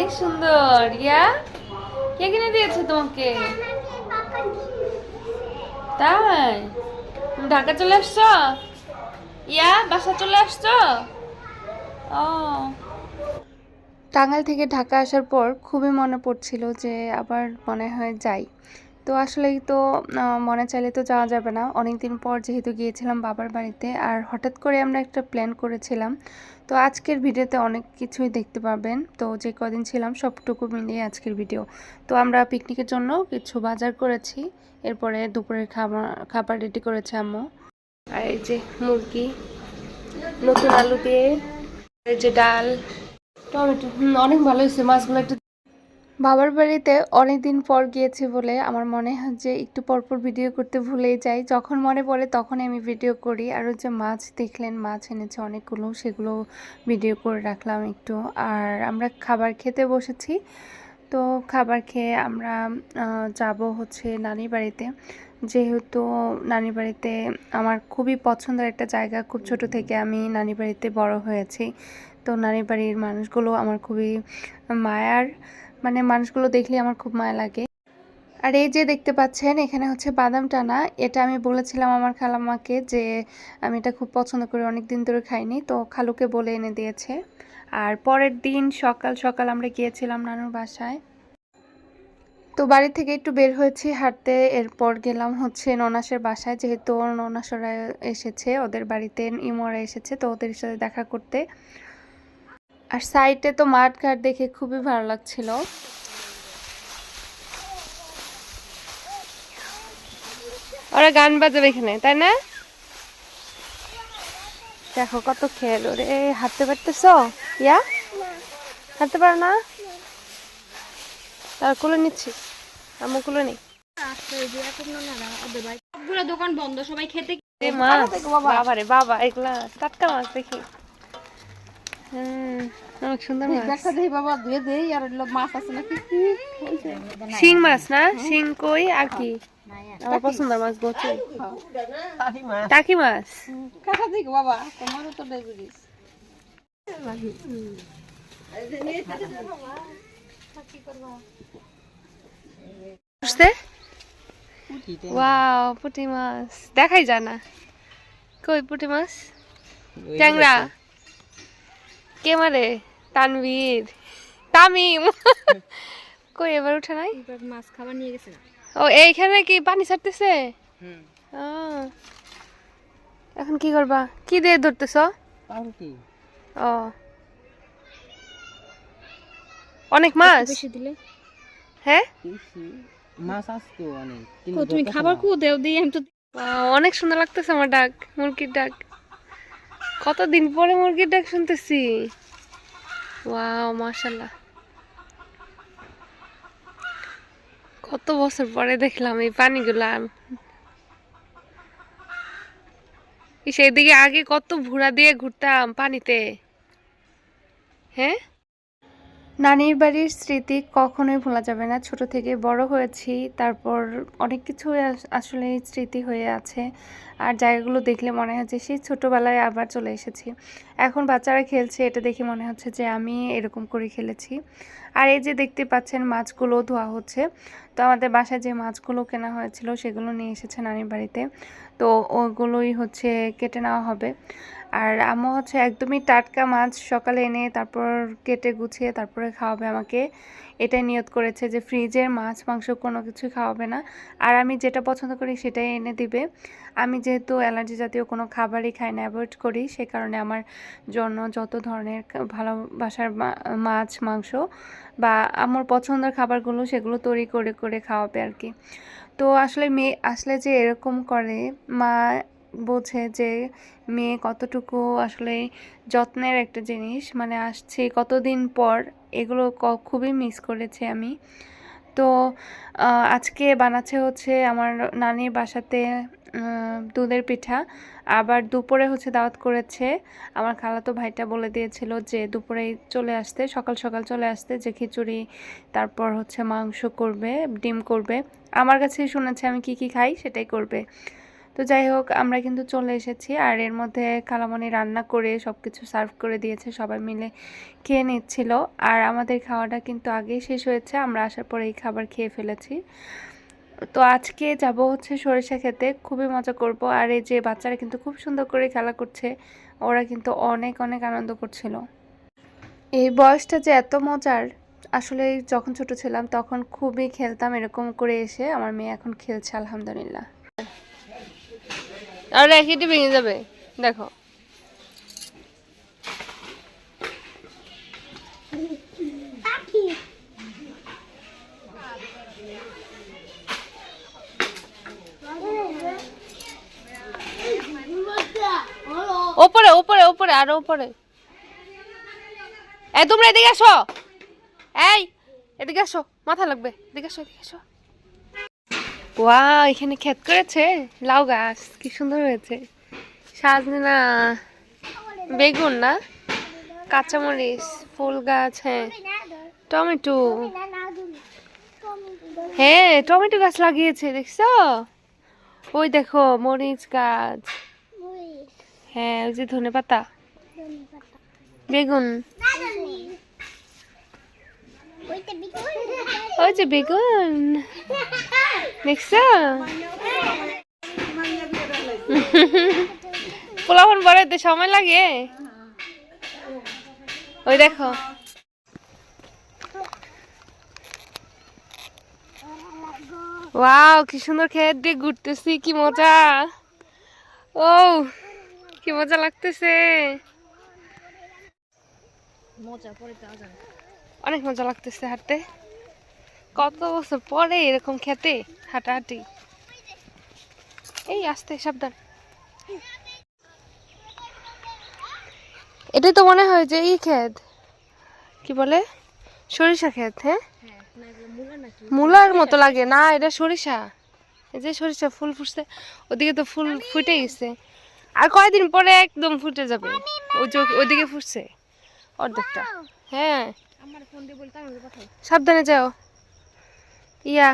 অনেক সুন্দর, ইয়া? কে কিনে দিয়েছে তোমাকে? তাই? ঢাকা চলে আসছো? ইয়া, বাসা চলে আসছো? ও। টাঙ্গাইল থেকে ঢাকা আসার পর খুবই মনে পড়ছিল যে আবার মনে হয় যাই। তো আসলেই তো মনে চাইলে তো যাওয়া যাবে না। অনেক দিন পর যেহেতু গিয়েছিলাম বাবার বাড়িতে আর হঠাৎ করে আমরা একটা প্ল্যান করেছিলাম। তো আজকের ভিডিওতে অনেক কিছুই দেখতে পাবেন তো যে কদিন ছিলাম সবটুকু মিলিয়ে আজকের ভিডিও তো আমরা পিকনিকের জন্য কিছু বাজার করেছি। এরপরে দুপুরের খাবার খাবার রেডি করেছে আম্মু। আর এই যে মুরগি, নতুন আলু দিয়ে, এই যে ডাল, টমেটো অনেক ভালো হয়েছে। মাছগুলো একটু বাবার বাড়িতে অনেক দিন পর গিয়েছি বলে আমার মনে হয় যে একটু পরপর ভিডিও করতে ভুলেই যাই। যখন মনে পড়ে তখনই আমি ভিডিও করি। আর যে মাছ দেখলেন, মাছ এনেছে অনেকগুলো, সেগুলো ভিডিও করে রাখলাম একটু। আর আমরা খাবার খেতে বসেছি। তো খাবার খেয়ে আমরা যাব হচ্ছে নানির বাড়িতে। যেহেতু নানির বাড়িতে আমার খুবই পছন্দের একটা জায়গা, খুব ছোট থেকে আমি নানির বাড়িতে বড় হয়েছি। তো নানির বাড়ির মানুষগুলো আমার খুবই মায়ার। মানে মানুষগুলো দেখলে আমার খুব মায়া লাগে। আর এই যে দেখতে পাচ্ছেন, এখানে হচ্ছে বাদাম টানা। এটা আমি বলেছিলাম আমার খালাম্মাকে যে আমি এটা খুব পছন্দ করি অনেক দিন ধরে খাইনি, তো খালুকে বলে এনে দিয়েছে। আর পরের দিন সকাল সকাল আমরা গিয়েছিলাম নানুর বাসায়। তো বাড়ি থেকে একটু বের হয়েছি, হাঁটতে। এরপর গেলাম হচ্ছে ননাসের বাসায়, যেহেতু ননাসরা এসেছে, ওদের বাড়িতে ইমরা এসেছে, তো ওদের সাথে দেখা করতে। আর সাইডে তো মাঠ ঘাট দেখে খুবই ভালো লাগছিল। ওরা গান বাজাবে এখানে তাই না? দেখো কত খেল ওরে হাঁটতে পারতেছ? ইয়া? হাঁটতে পারো না? তার কুলে নিচ্ছি। আমি কুলে নেই। দোকান বন্ধ সবাই খেতে মাছ বাবা রে বাবা এগুলা টাটকা মাছ দেখি। অনেক সুন্দর মাছ। বাবা ধুয়ে দেই আর হলো মাছ আছে নাকি? শিং মাছ না? শিং কই? আর কি? আমার পছন্দের মাছ টাকি মাছ। কাটা দিক বাবা তোমারও তো ডায়াবেটিস ওয়াও পুঁটি মাছ। দেখাই যায় না কই পুঁটি মাছ? ট্যাংরা। কে মারে? তানভীর। তামিম। কই এবার উঠে নাই? মাছ খাবার নিয়ে গেছে ও এইখানে কি পানি ছাড়তেছে? এখন কি করবা? কি দিয়ে ধরতেছ? ও। অনেক মাছ? বেশি দিলে। হ্যাঁ? মাছ আসতো অনেক তুমি খাবার কো দেও দিই আমি তো অনেক সুন্দর লাগতেছে আমার ডাক মুরগির ডাক। কতদিন পরে মুরগির ডাক শুনতেছি? ওয়াও মাশাল্লাহ কত বছর পরে দেখলাম এই পানিগুলা। সেদিকে আগে কত ভুড়া দিয়ে ঘুরতাম পানিতে। হ্যাঁ? নানির বাড়ির স্মৃতি কখনোই ভোলা যাবে না। ছোট থেকে বড় হয়েছি, তারপর অনেক কিছু আসলে স্মৃতি হয়ে আছে। আর জায়গাগুলো দেখলে মনে হচ্ছে সেই ছোটোবেলায় আবার চলে এসেছি। এখন বাচ্চারা খেলছে, এটা দেখে মনে হচ্ছে যে আমি এরকম করে খেলেছি। আর এই যে দেখতে পাচ্ছেন মাছগুলো ধোয়া হচ্ছে। তো আমাদের বাসায় যে মাছগুলো কেনা হয়েছিল, সেগুলো নিয়ে এসেছে নানির বাড়িতে। তো ওগুলোই হচ্ছে কেটে নেওয়া হবে। আর আম্মু হচ্ছে একদমই টাটকা মাছ, সকালে এনে তারপর কেটে গুছিয়ে তারপরে খাওয়াবে আমাকে। এটাই নিয়ত করেছে যে ফ্রিজের মাছ, মাংস কোনো কিছু খাওয়াবে না। আর আমি যেটা পছন্দ করি সেটাই এনে দিবে। আমি যেহেতু অ্যালার্জি জাতীয় কোনো খাবারই খাই না, অ্যাভয়েড করি, সে কারণে আমার জন্য যত ধরনের ভালোবাসার মাছ, মাংস বা আমার পছন্দের খাবারগুলো সেগুলো তৈরি করে করে খাওয়াবে আর কি। তো আসলে মেয়ে আসলে যে এরকম করে, মা বোঝে যে মেয়ে কতটুকু আসলে যত্নের একটা জিনিস। মানে আসছে কতদিন পর এগুলো খুবই মিস করেছি আমি। তো আজকে বানাচ্ছে হচ্ছে আমার নানির বাসাতে দুধের পিঠা। আবার দুপুরে হচ্ছে দাওয়াত করেছে। আমার খালাতো ভাইটা বলে দিয়েছিল যে দুপুরে চলে আসতে, সকাল সকাল চলে আসতে যে খিচুড়ি, তারপর হচ্ছে মাংস করবে, ডিম করবে। আমার কাছে শুনেছে আমি কি কি খাই সেটাই করবে। তো যাই হোক, আমরা কিন্তু চলে এসেছি আর এর মধ্যে খালামণি রান্না করে সব কিছু সার্ভ করে দিয়েছে, সবাই মিলে খেয়ে নিচ্ছিল। আর আমাদের খাওয়াটা কিন্তু আগেই শেষ হয়েছে, আমরা আসার পরে এই খাবার খেয়ে ফেলেছি। তো আজকে যাব হচ্ছে সরিষা খেতে, খুবই মজা করব। আর এই যে বাচ্চারা কিন্তু খুব সুন্দর করে খেলা করছে, ওরা কিন্তু অনেক অনেক আনন্দ করছিল। এই বয়সটা যে এত মজার, আসলে যখন ছোট ছিলাম তখন খুবই খেলতাম এরকম করে এসে, আমার মেয়ে এখন খেলছে, আলহামদুলিল্লাহ। আর রেখেটি ভেঙে যাবে। দেখো। ওপরে ওপরে ওপরে, আরও ওপরে। এই, তোমরা এদিকে আসো। এই, এদিকে আসো। মাথা লাগবে। এদিকে আসো এদিকে আসো। ওয়া এখানে ক্ষেত করেছে? লাউ গাছ কি সুন্দর হয়েছে। সাজনা বেগুন না? কাঁচামরিচ ফুল গাছ হ্যাঁ। টমেটো। হ্যাঁ টমেটো গাছ লাগিয়েছে দেখছ? ওই দেখো মরিচ গাছ। হ্যাঁ ওই যে ধনে পাতা বেগুন। ওই যে বেগুন দেখছ পোলাপন বাড়াইতে সময় লাগে। ওই দেখো। ওয়াও, কি সুন্দর খেত দিয়ে ঘুরতেছি, কি মজা। ও কি মজা লাগতেছে। মজা, পরে আজান অনেক মজা লাগতেছে হাঁটতে। কত বছর পরে এরকম খেতে, হাঁটাহাঁটি। এই, আসতে, সাবধান। এটাই তো মনে হয় যে এই খেত। কি বলে? সরিষা ক্ষেত হ্যাঁ? মূলার মতো লাগে। না, এটা সরিষা। এই যে সরিষা ফুল ফুটছে, ওদিকে তো ফুল ফুটে গেছে। আর কয়দিন পরে একদম ফুটে যাবে। ওদিকে ফুটছে। অর্ধেকটা। হ্যাঁ। সাবধানে যাও। ইয়া।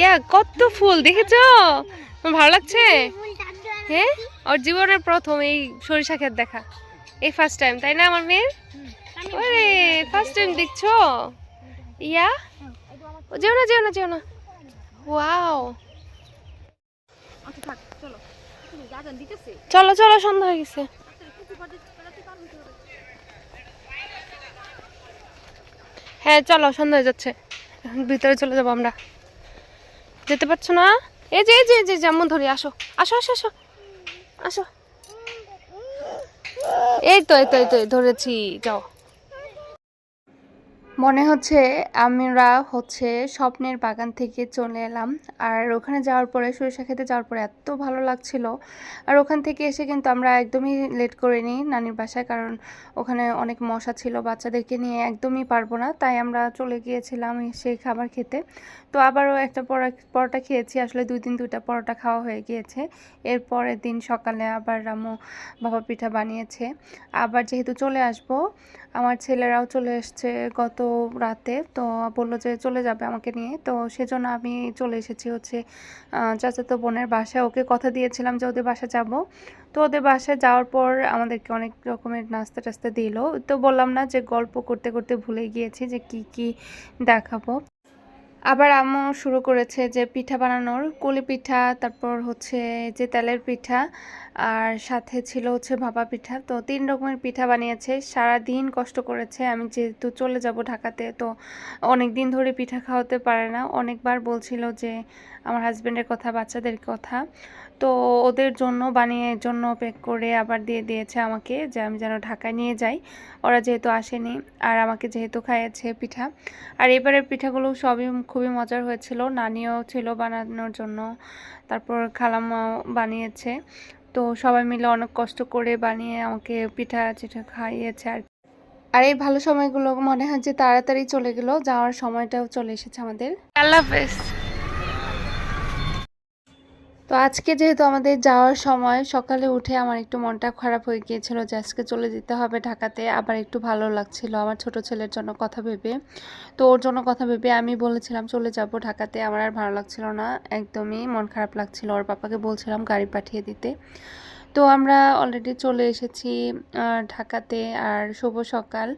ইয়া কত ফুল দেখেছ? ভালো লাগছে? হ্যাঁ? ওর জীবনের প্রথম এই সরিষা ক্ষেত দেখা। এই ফার্স্ট টাইম তাই না আমার মেয়ের? ওরে ফার্স্ট টাইম দেখছ? ইয়া? ও যেও না যেও না যেও না। ওয়াও আচ্ছা চলো চলো সন্ধ্যা হয়ে গেছে। হ্যাঁ চলো, সন্ধ্যা হয়ে যাচ্ছে। ভিতরে চলে যাব আমরা। যেতে পারছ না? এই যে এই যে এই যে যেমন ধরি, আসো। আসো আসো আসো। আসো। এই তো এই তো এই তো ধরেছি। যাও। মনে হচ্ছে আমরা হচ্ছে স্বপ্নের বাগান থেকে চলে এলাম। আর ওখানে যাওয়ার পরে, সরিষা খেতে যাওয়ার পরে এত ভালো লাগছিল। আর ওখান থেকে এসে কিন্তু আমরা একদমই লেট করে নিই নানির বাসায়, কারণ ওখানে অনেক মশা ছিল, বাচ্চাদেরকে নিয়ে একদমই পারব না। তাই আমরা চলে গিয়েছিলাম সেই খাবার খেতে। তো আবারও একটা পরোটা পরোটা খেয়েছি। আসলে দুই দিন দুইটা পরোটা খাওয়া হয়ে গিয়েছে। এর পরের দিন সকালে আবার রামু বাবা পিঠা বানিয়েছে। আবার যেহেতু চলে আসব, আমার ছেলেরাও চলে এসছে গত রাতে তো বলল যে চলে যাবে আমাকে নিয়ে। তো সেজন্য আমি চলে এসেছি হচ্ছে চাচাতো বোনের বাসায়। ওকে কথা দিয়েছিলাম যে ওদের বাসায় যাব। তো ওদের বাসায় যাওয়ার পর আমাদেরকে অনেক রকমের নাস্তা টাস্তা দিল। তো বললাম না যে গল্প করতে করতে ভুলে গিয়েছি যে কি কি দেখাবো। আবার আম্মু শুরু করেছে যে পিঠা বানানোর, কুলি পিঠা, তারপর হচ্ছে যে তেলের পিঠা, আর সাথে ছিল হচ্ছে ভাপা পিঠা। তো তিন রকমের পিঠা বানিয়েছে সারা দিন কষ্ট করেছে। আমি যেহেতু চলে যাব ঢাকাতে, তো অনেক দিন ধরে পিঠা খাওয়াতে পারে না। অনেকবার বলছিল যে আমার হাজব্যান্ডের কথা, বাচ্চাদের কথা। তো ওদের জন্য বানিয়ে জন্য প্যাক করে আবার দিয়ে দিয়েছে আমাকে যে আমি যেন ঢাকায় নিয়ে যাই। ওরা যেহেতু আসেনি, আর আমাকে যেহেতু খাইয়েছে পিঠা। আর এবারের পিঠাগুলো সবই খুবই মজার হয়েছিল। নানিও ছিল বানানোর জন্য, তারপর খালাম্মাও বানিয়েছে। তো সবাই মিলে অনেক কষ্ট করে বানিয়ে আমাকে পিঠা চিঠা খাইয়েছে আর আর এই ভালো সময়গুলো মনে হয় যে তাড়াতাড়ি চলে গেল, যাওয়ার সময়টাও চলে এসেছে আমাদের। আল্লাহ হাফেজ। তো আজকে যেহেতু আমাদের যাওয়ার সময়, সকালে উঠে আমার একটু মনটা খারাপ হয়ে গিয়েছিল যে আজকে চলে যেতে হবে ঢাকাতে, আবার একটু ভালো লাগছিল আমার ছোট ছেলের জন্য কথা ভেবে। তো ওর জন্য কথা ভেবে আমি বলেছিলাম, চলে যাব ঢাকাতে। আমার আর ভালো লাগছিল না, একদমই মন খারাপ লাগছিল। ওর পাপাকে বলছিলাম গাড়ি পাঠিয়ে দিতে। তো আমরা অলরেডি চলে এসেছি ঢাকাতে আর শুভ সকাল।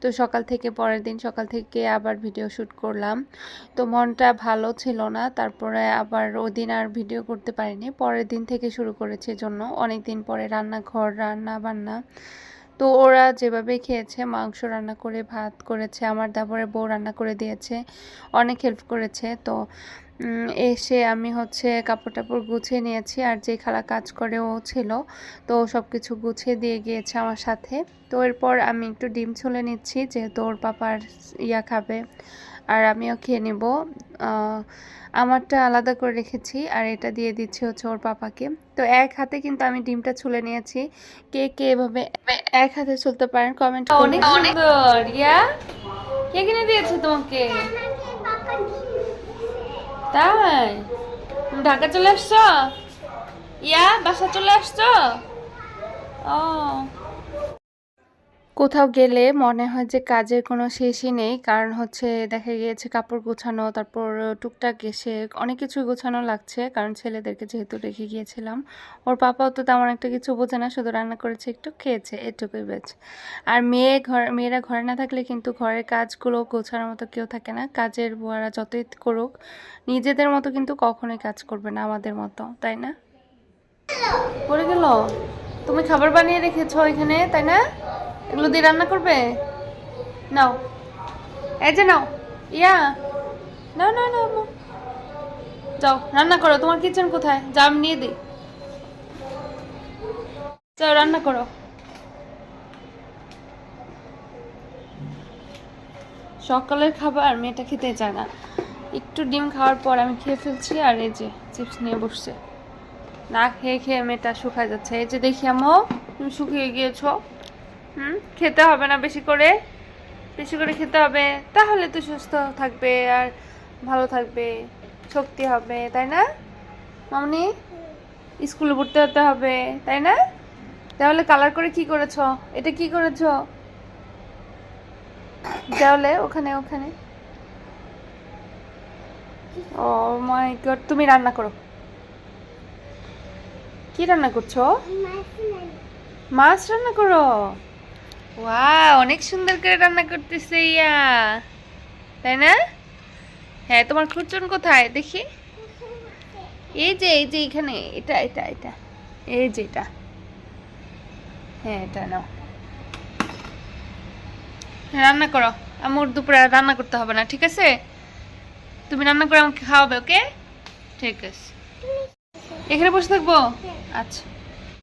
তো সকাল থেকে পরের দিন সকাল থেকে আবার ভিডিও শ্যুট করলাম। তো মনটা ভালো ছিল না, তারপরে আবার ওদিন আর ভিডিও করতে পারিনি। পরের দিন থেকে শুরু করেছে জন্য অনেক দিন পরে রান্নাঘর রান্না বান্না তো ওরা যেভাবে খেয়েছে, মাংস রান্না করে, ভাত করেছে, আমার তারপরে বউ রান্না করে দিয়েছে, অনেক হেল্প করেছে। তো এসে আমি হচ্ছে কাপড় টাপড় গুছিয়ে নিয়েছি আর যে খালা কাজ করে ও ছিল তো সব কিছু গুছিয়ে দিয়ে গিয়েছে আমার সাথে। তো এরপর আমি একটু ডিম ছুলে নিচ্ছি যেহেতু ওর পাপার ইয়া খাবে আর আমিও খেয়ে নেব। আমারটা আলাদা করে রেখেছি আর এটা দিয়ে দিচ্ছি হচ্ছে ওর পাপাকে। তো এক হাতে কিন্তু আমি ডিমটা ছুলে নিয়েছি। কে কে এভাবে এক হাতে ছুলতে পারেন কমেন্ট অনেক সুন্দর ইয়া। কে কিনে দিয়েছে তোমাকে? তাই? ঢাকা চলে আসছো? ইয়া বাসা চলে আসছো? ও। কোথাও গেলে মনে হয় যে কাজের কোনো শেষই নেই। কারণ হচ্ছে দেখা গিয়েছে কাপড় গোছানো, তারপর টুকটাক এসে অনেক কিছু গোছানো লাগছে। কারণ ছেলেদেরকে যেহেতু রেখে গিয়েছিলাম, ওর পাপাও তো তেমন একটা কিছু বোঝে না, শুধু রান্না করেছে, একটু খেয়েছে, এটুকুই বেশ আর মেয়ে ঘর মেয়েরা ঘরে না থাকলে কিন্তু ঘরের কাজগুলো গোছানোর মতো কেউ থাকে না। কাজের বুয়ারা যতই করুক, নিজেদের মতো কিন্তু কখনোই কাজ করবে না আমাদের মতো, তাই না? পড়ে গেল। তুমি খাবার বানিয়ে রেখেছো এখানে, তাই না? এগুলো দিয়ে রান্না করবে? নাও। এই যে নাও। ইয়া। না নাও নাও। যাও, রান্না করো। তোমার কিচেন কোথায়? যা, আমি নিয়ে দিই। যাও, রান্না করো। সকালের খাবার মেয়েটা খেতে চায় না। একটু ডিম খাওয়ার পর আমি খেয়ে ফেলছি আর এই যে চিপস নিয়ে বসছে। না, খেয়ে খেয়ে মেয়েটা শুকায় যাচ্ছে। এই যে দেখি আমো তুমি শুকিয়ে গিয়েছো। হুম? খেতে হবে না বেশি করে? বেশি করে খেতে হবে। তাহলে তো সুস্থ থাকবে আর ভালো থাকবে। শক্তি হবে, তাই না? মামনি, স্কুলে পড়তে হতে হবে, তাই না? তাহলে কালার করে কি করেছ? এটা কি করেছ? তাহলে ওখানে ওখানে। ও মাই গড তুমি রান্না করো। কি রান্না করছ? মাছ রান্না করো। ওয়া অনেক সুন্দর করে রান্না করতেছে ইয়া। তাই না? হ্যাঁ তোমার খুচুন কোথায়? দেখি। এই যে এই যে এখানে, এটা এটা এটা। এই যে এটা। হ্যাঁ এটা নাও। রান্না করো। আমার দুপুরে রান্না করতে হবে না, ঠিক আছে? তুমি রান্না করে আমাকে খাওয়াবে, ওকে? ঠিক আছে। এখানে বসে থাকব? আচ্ছা।